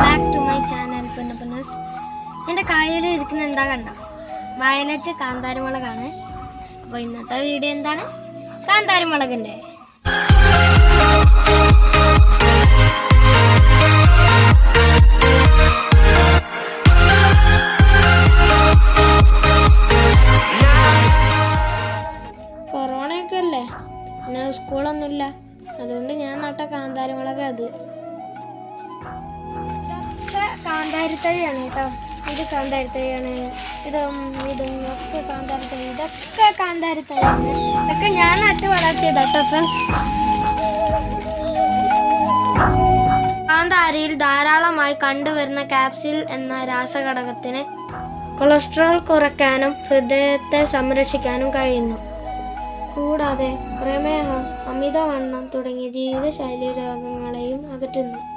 Back to my channel എന്റെ കായലിൽ ഇരിക്കുന്ന എന്താ കണ്ട? വയലറ്റ് കാന്താരിമുളകാണ്. അപ്പോൾ ഇന്നത്തെ വീഡിയോ എന്താണ്? കാന്താരിമുളകിന്റെ കൊറോണയൊക്കെ അല്ലേ? പിന്നെ സ്കൂളൊന്നുമില്ല. അതുകൊണ്ട് ഞാൻ നട്ട കാന്താരിമുളക് അത്. കാന്താരിത്തഴിയാണ് കേട്ടോ. ഇത് കാന്താരിത്തഴിയാണ്. ഇതും ഇതും ഒക്കെ കാന്താരിത്തഴി. ഇതൊക്കെ കാന്താരിത്തഴിയാണ്. ഇതൊക്കെ ഞാൻ നട്ട് വളർത്തിയതാ കേട്ടോ ഫ്രണ്ട്സ് കാന്താരിയിൽ ധാരാളമായി കണ്ടുവരുന്ന കാപ്സിൽ എന്ന രാസഘടകത്തിന് കൊളസ്ട്രോൾ കുറയ്ക്കാനും ഹൃദയത്തെ സംരക്ഷിക്കാനും കഴിയുന്നു. കൂടാതെ പ്രമേഹം അമിതവണ്ണം തുടങ്ങിയ ജീവിതശൈലി രോഗങ്ങളെയും അകറ്റുന്നു.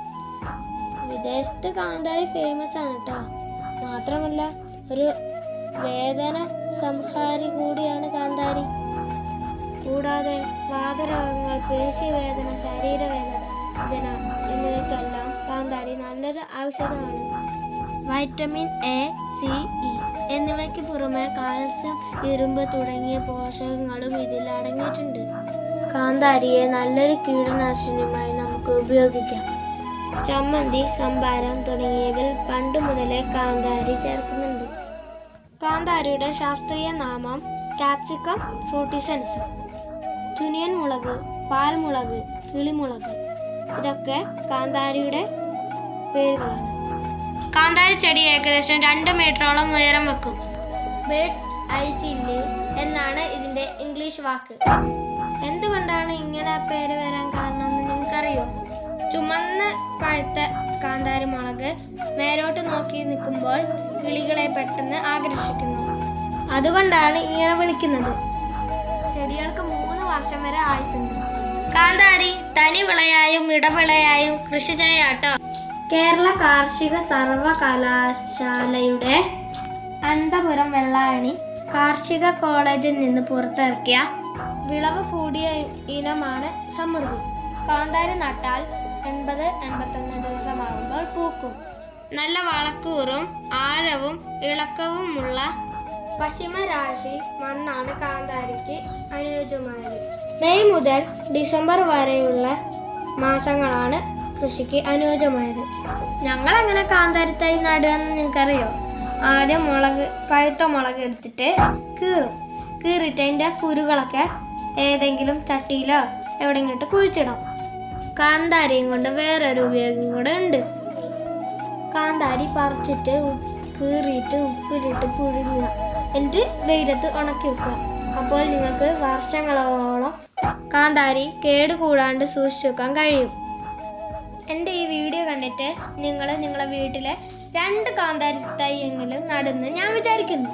വിദേശത്ത് കാന്താരി ഫേമസ് ആണ് കേട്ടോ മാത്രമല്ല ഒരു വേദന സംഹാരി കൂടിയാണ് കാന്താരി. കൂടാതെ വാതരോഗങ്ങൾ പേശിവേദന ശരീരവേദന എന്നിവയ്ക്കെല്ലാം കാന്താരി നല്ലൊരു ഔഷധമാണ്. വൈറ്റമിൻ എ സി ഇ എന്നിവയ്ക്ക് പുറമെ കാൽസ്യം ഇരുമ്പ് തുടങ്ങിയ പോഷകങ്ങളും ഇതിൽ അടങ്ങിയിട്ടുണ്ട്. കാന്താരിയെ നല്ലൊരു കീടനാശിനിയുമായി നമുക്ക് ഉപയോഗിക്കാം. ചമ്മന്തി സംഭാരം തുടങ്ങിയവയിൽ പണ്ട് മുതലേ കാന്താരി ചേർക്കുന്നുണ്ട്. കാന്താരിയുടെ ശാസ്ത്രീയ നാമം കാപ്സിക്കം ഫ്രൂട്ടിസൻസ്. ചുനിയൻ മുളക് പാൽമുളക് കിളിമുളക് ഇതൊക്കെ കാന്താരിയുടെ പേരുകളാണ്. കാന്താരി ചെടി ഏകദേശം രണ്ട് മീറ്ററോളം ഉയരം വെക്കും. ബേഡ്സ് ഐ ചില്ല് എന്നാണ് ഇതിന്റെ ഇംഗ്ലീഷ് വാക്ക്. എന്തുകൊണ്ടാണ് ഇങ്ങനെ പേര് ചുമന്ന പഴുത്ത കാന്താരി മുളക് മേലോട്ട് നോക്കി നിൽക്കുമ്പോൾ കിളികളെ പെട്ടെന്ന് ആകർഷിക്കുന്നു. അതുകൊണ്ടാണ് ഇങ്ങനെ വിളിക്കുന്നത്. ചെടികൾക്ക് മൂന്ന് വർഷം വരെ ആയുസുണ്ട് കാന്താരി തനി വിളയായും ഇടവിളയായും കൃഷി ചെയ്യാട്ടോ. കേരള കാർഷിക സർവകലാശാലയുടെ അനന്തപുരം വെള്ളായണി കാർഷിക കോളേജിൽ നിന്ന് പുറത്തിറക്കിയ വിളവ് കൂടിയ ഇനമാണ് സമൃദ്ധി. കാന്താരി നട്ടാൽ എൺപത് എൺപത്തൊന്ന് ദിവസമാകുമ്പോൾ പൂക്കും. നല്ല വളക്കൂറും ആഴവും ഇളക്കവുമുള്ള പശ്ചിമരാശി മണ്ണാണ് കാന്താരിക്ക് അനുയോജ്യമായത്. മെയ് മുതൽ ഡിസംബർ വരെയുള്ള മാസങ്ങളാണ് കൃഷിക്ക് അനുയോജ്യമായത്. ഞങ്ങൾ അങ്ങനെ കാന്താരിത്തായി നടുക നടുകയെന്ന് നിങ്ങൾക്കറിയോ? ആദ്യം മുളക് പഴുത്ത മുളക് എടുത്തിട്ട് കീറും. കീറിയിട്ട് അതിന്റെ കുരുകളൊക്കെ ഏതെങ്കിലും ചട്ടിയിലോ എവിടെയെങ്കിലും കുഴിച്ചിടും. കാന്താരിയും കൊണ്ട് വേറൊരു ഉപയോഗം കൂടെ ഉണ്ട്. കാന്താരി പറിച്ചിട്ട് കീറിയിട്ട് ഉപ്പിലിട്ട് പുഴുങ്ങുക. എന്നിട്ട് വെയിലത്ത് ഉണക്കി വെക്കുക. അപ്പോൾ നിങ്ങൾക്ക് വർഷങ്ങളോളം കാന്താരി കേടുകൂടാണ്ട് സൂക്ഷിച്ചു വെക്കാൻ കഴിയും. എന്റെ ഈ വീഡിയോ കണ്ടിട്ട് നിങ്ങൾ നിങ്ങളെ വീട്ടിലെ രണ്ട് കാന്താരി തൈയെങ്കിലും നടുന്ന് ഞാൻ വിചാരിക്കുന്നു.